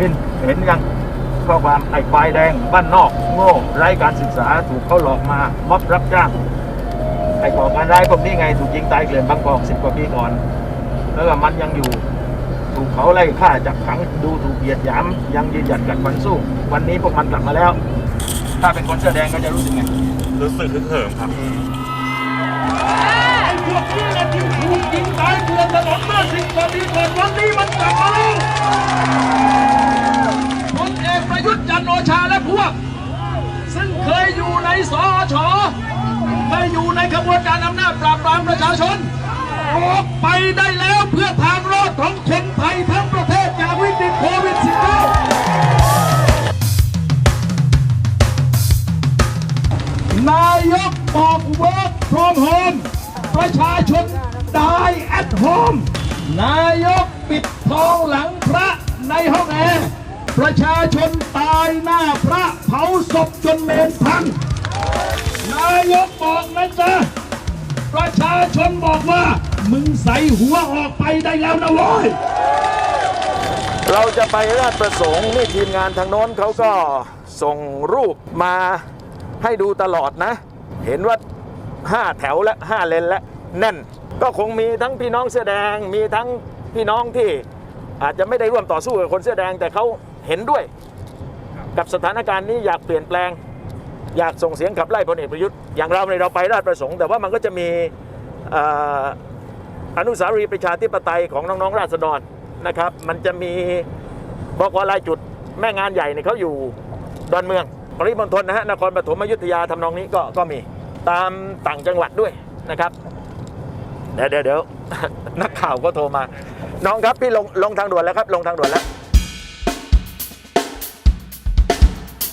วินเห็นยังข้อความไอ้ควายแดง บ้านนอกโง่ไร้การศึกษาถูกเขาหลอกมาม็อบรับจ้างไอ้ก่อการร้ายพวกนี้ไงถูกยิงตายเกลื่อนบางกอกสิบกว่าปีก่อน แล้วก็มันยังอยู่ถูกเขาไล่ฆ่าจับขังดูถูกเหยียดหยามยังยืนหยัดกัดฟันสู้ วันนี้พวกมันกลับมาแล้ว ถ้าเป็นคนเสื้อแดงก็จะรู้สึกไงรู้สึกฮึกเหิมครับไอ้พวกนี้แหละที่ถูกยิงตายเกลื่อนถนนเมื่อสิบกว่าปีก่อนวันนี้มันกลับมาแล้ว ซึ่งเคยอยู่ในสอชเคยอยู่ในขบวนการอำนาจปราบปรามประชาชน ออกไปได้แล้วเพื่อทางรอดของคนไทยทั้งประเทศจากวิกฤตโควิด -19 นายกบอก work from home ประชาชน die at home นายกปิดทองหลังพระในห้องแอร์ ประชาชนตายหน้าพระเผาศพจนเมนพัง นายกบอกนะจ๊ะ ประชาชนบอกว่า มึงใส่หัวออกไปได้แล้วนะเว้ย เราจะไปราชประสงค์นี่ทีมงานทางโน้นเขาก็ส่งรูปมาให้ดูตลอดนะ เห็นว่า5แถวและ5เลนและแน่น ก็คงมีทั้งพี่น้องเสื้อแดง มีทั้งพี่น้องที่อาจจะไม่ได้ร่วมต่อสู้กับคนเสื้อแดงแต่เขา เห็นด้วย กับสถานการณ์นี้อยากเปลี่ยนแปลง อยากส่งเสียงขับไล่พลเอกประยุทธ์อย่างเราในยเราไปราชประสงค์ แต่ว่ามันก็จะมีออนุสาวรีย์ประชาธิปไตยของน้องๆราษฎรนะครับ มันจะมีบกรายจุดแม่งานใหญ่เนี่ยเขาอยู่ดอนเมืองปริมณฑลนะฮะนครปฐมอยุธยาทำนองนี้ก็ก็มีตามต่างจังหวัดด้วยนะครับเดี๋ยวเดี๋ยวนักข่าวก็โทรมา น้องครับพี่ลงลงทางด่วนแล้วครับ ลงทางด่วนแล้ว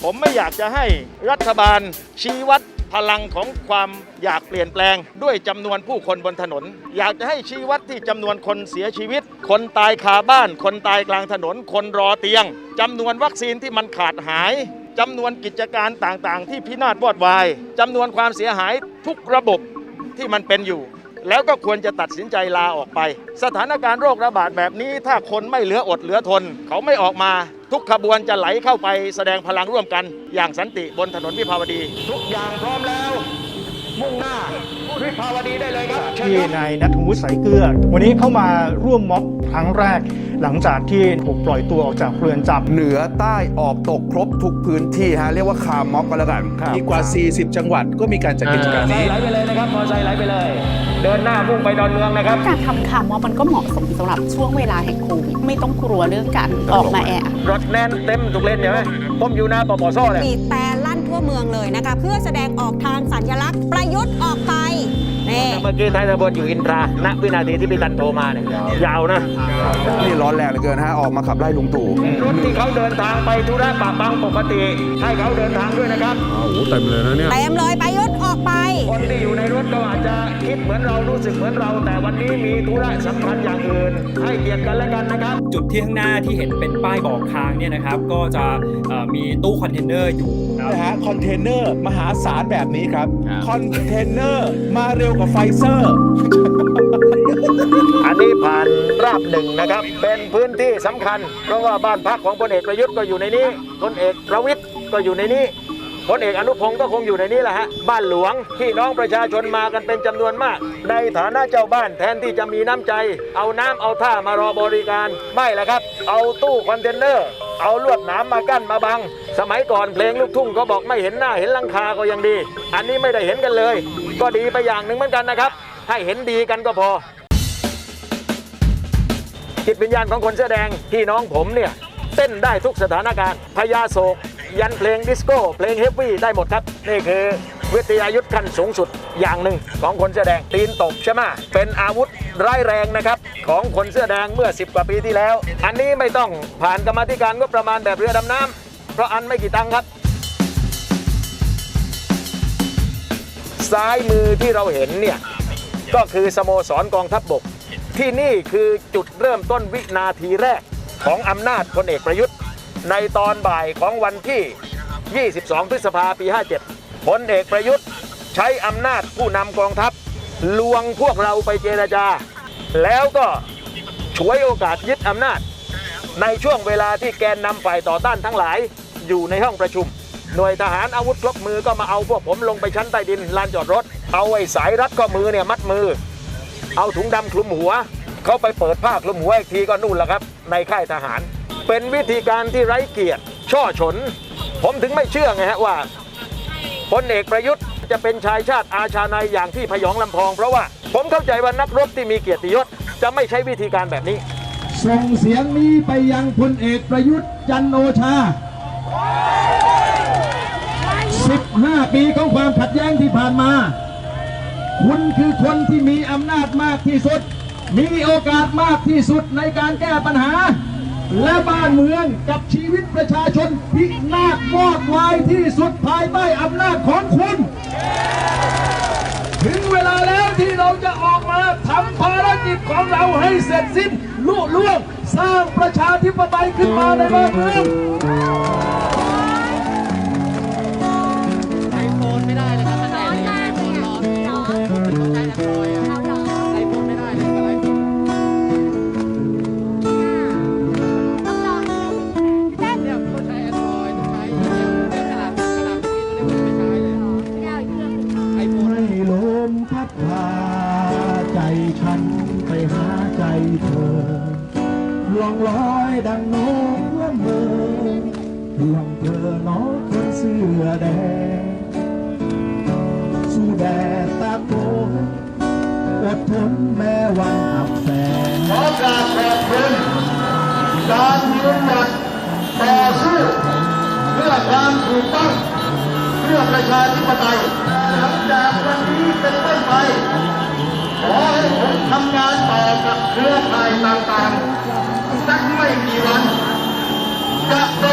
ผมไม่อยากจะให้รัฐบาลชี้วัดพลังของความอยากเปลี่ยนแปลง ด้วยจำนวนผู้คนบนถนน อยากจะให้ชี้วัดที่จำนวนคนเสียชีวิต คนตายคาบ้าน คนตายกลางถนน คนรอเตียงจำนวนวัคซีนที่มันขาดหายจำนวนกิจการต่างๆ ที่พินาศวอดวายจำนวนความเสียหายทุกระบบที่มันเป็นอยู่ แล้วก็ควรจะตัดสินใจลาออกไป สถานการณ์โรคระบาดแบบนี้ ถ้าคนไม่เหลืออดเหลือทน เขาไม่ออกมา ทุกขบวนจะไหลเข้าไปแสดงพลังร่วมกัน อย่างสันติบนถนนวิภาวดี ทุกอย่างพร้อมแล้ว มุ่งหน้าวิภาวดีได้เลยครับเชิญที่ครับนายนัทวุฒิสายเกลือ วันนี้เข้ามาร่วมม็อบครั้งแรก หลังจากที่ถูกปล่อยตัวออกจากเรือนจำเหนือใต้ออกตกครบทุกพื้นที่ฮะเรียกว่าคาร์ม็อกก็แล้วกันอีกกว่า 40 จังหวัดก็มีการจัดกิจกรรมนี้ไหลไปเลยนะครับมอไซค์ไหลไปเลย เดินหน้ามุ่งไปดอนเมืองนะครับการทำข่าวม็อบมันก็เหมาะสมสำหรับช่วงเวลาแห่งโควิดไม่ต้องกลัวเรื่องการออกมาแออัดรถแน่นเต็มทุกเลนใช่ไหมผมอยู่หน้าปปสเลยบีบแต่ลั่นทั่ วเมืองเลยนะคะเพื่อแสดงออกทางสัญลักษณ์ประยุทธ์ออกไปนี่เมื่อกี้ท้ายตำบลอยู่อินทราณวินาทีที่พี่ตันโทรมาเนี่ยยาวนะ นี่ร้อนแรงเหลือเกินฮะออกมาขับไล่ลุงตู่รถที่เขาเดินทางไปธุระปะปังปกติ ให้เขาเดินทางด้วยนะครับเต็มเลยประยุทธ์ออก ไป คนที่อยู่ในรถก็อาจจะคิดเหมือนเรารู้สึกเหมือนเรา แต่วันนี้มีธุระสำคัญอย่างอื่น ให้เกียรติกันและกันนะครับ จุดที่ข้างหน้าที่เห็นเป็นป้ายบอกทางเนี่ยนะครับ ก็จะเอ่อมีตู้คอนเทนเนอร์อยู่นะครับ นะฮะคอนเทนเนอร์มหาศาลแบบนี้ครับคอนเทนเนอร์มาเร็วกว่าไฟเซอร์ อันนี้ผ่านราบหนึ่งนะครับ เป็นพื้นที่สำคัญ เพราะว่าบ้านพักของพลเอกประยุทธ์ก็อยู่ในนี้พลเอกประวิทย์ก็อยู่ในนี้ พลเอกอนุพงศ์ก็คงอยู่ในนี้แหละฮะบ้านหลวงพี่น้องประชาชนมากันเป็นจำนวนมาก ในฐานะเจ้าบ้านแทนที่จะมีน้ำใจ เอาน้ำเอาท่ามารอบริการไม่ละครับ เอาตู้คอนเทนเนอร์ เอาลวดหนามมากั้นมาบัง สมัยก่อนเพลงลูกทุ่งก็บอกไม่เห็นหน้าเห็นลังคาก็ยังดี อันนี้ไม่ได้เห็นกันเลย ก็ดีไปอย่างหนึ่งเหมือนกันนะครับ ให้เห็นดีกันก็พอจิตวิญญาณของคนเสื้อแดงพี่น้องผมเนี่ยเต้นได้ทุกสถานการณ์พญาโศก ยันเพลงดิสโก้เพลงเฮฟวี่ได้หมดครับ นี่คือวิทยายุทธ์ขั้นสูงสุดอย่างหนึ่งของคนเสื้อแดงตีนตบใช่ไหมเป็นอาวุธร้ายแรงนะครับ ของคนเสื้อแดงเมื่อ 10 กว่าปีที่แล้ว อันนี้ไม่ต้องผ่านกรรมธิการงบประมาณแบบเรือดำน้ำเพราะอันไม่กี่ตังค์ครับ ซ้ายมือที่เราเห็นเนี่ยก็คือสโมสรกองทัพบบก ที่นี่คือจุดเริ่มต้นวินาทีแรกของอำนาจพลเอกประยุทธ์ ในตอนบ่ายของวันที่ 22 พฤษภาปี 57พลเอกประยุทธ์ใช้อำนาจผู้นำกองทัพ ลวงพวกเราไปเจรจา แล้วก็ฉวยโอกาสยึดอำนาจ ในช่วงเวลาที่แกนนำฝ่ายต่อต้านทั้งหลายอยู่ในห้องประชุม หน่วยทหารอาวุธครบมือก็มาเอาพวกผมลงไปชั้นใต้ดินลานจอดรถ เอาไอ้สายรัดข้อมือเนี่ยมัดมือ เอาถุงดำคลุมหัว เขาไปเปิดผ้าคลุมหัวอีกทีก็นู่นแหละครับ ในค่ายทหาร เป็นวิธีการที่ไร้เกียรติ ช่อฉน ผมถึงไม่เชื่อไงฮะว่าพลเอกประยุทธ์จะเป็นชายชาติอาชาในอย่างที่พยองลำพอง เพราะว่าผมเข้าใจว่านักรบที่มีเกียรติยศจะไม่ใช้วิธีการแบบนี้ ส่งเสียงนี้ไปยังพลเอกประยุทธ์จันโอชา 15 ปีของความขัดแย้งที่ผ่านมา คุณคือคนที่มีอำนาจมากที่สุด มีโอกาสมากที่สุดในการแก้ปัญหา และบ้านเมืองกับชีวิตประชาชนพินาศวอดวายที่สุดภายใต้อำนาจของคุณ ถึงเวลาแล้วที่เราจะออกมาทำภารกิจของเราให้เสร็จสิ้นลุล่วง สร้างประชาธิปไตยขึ้นมาในบ้านเมือง สื้อแดงสู้แดดตาโกนอดทนแม้วันอับแสงขอกราบขอบคุณการยืนหยัดต่อสู้เพื่อความถูกต้องเพื่อประชาธิปไตยหลังจากวันนี้เป็นต้นไปขอให้ผมทำงานต่อกับเครือข่ายต่างๆสักไม่กี่วันจะปร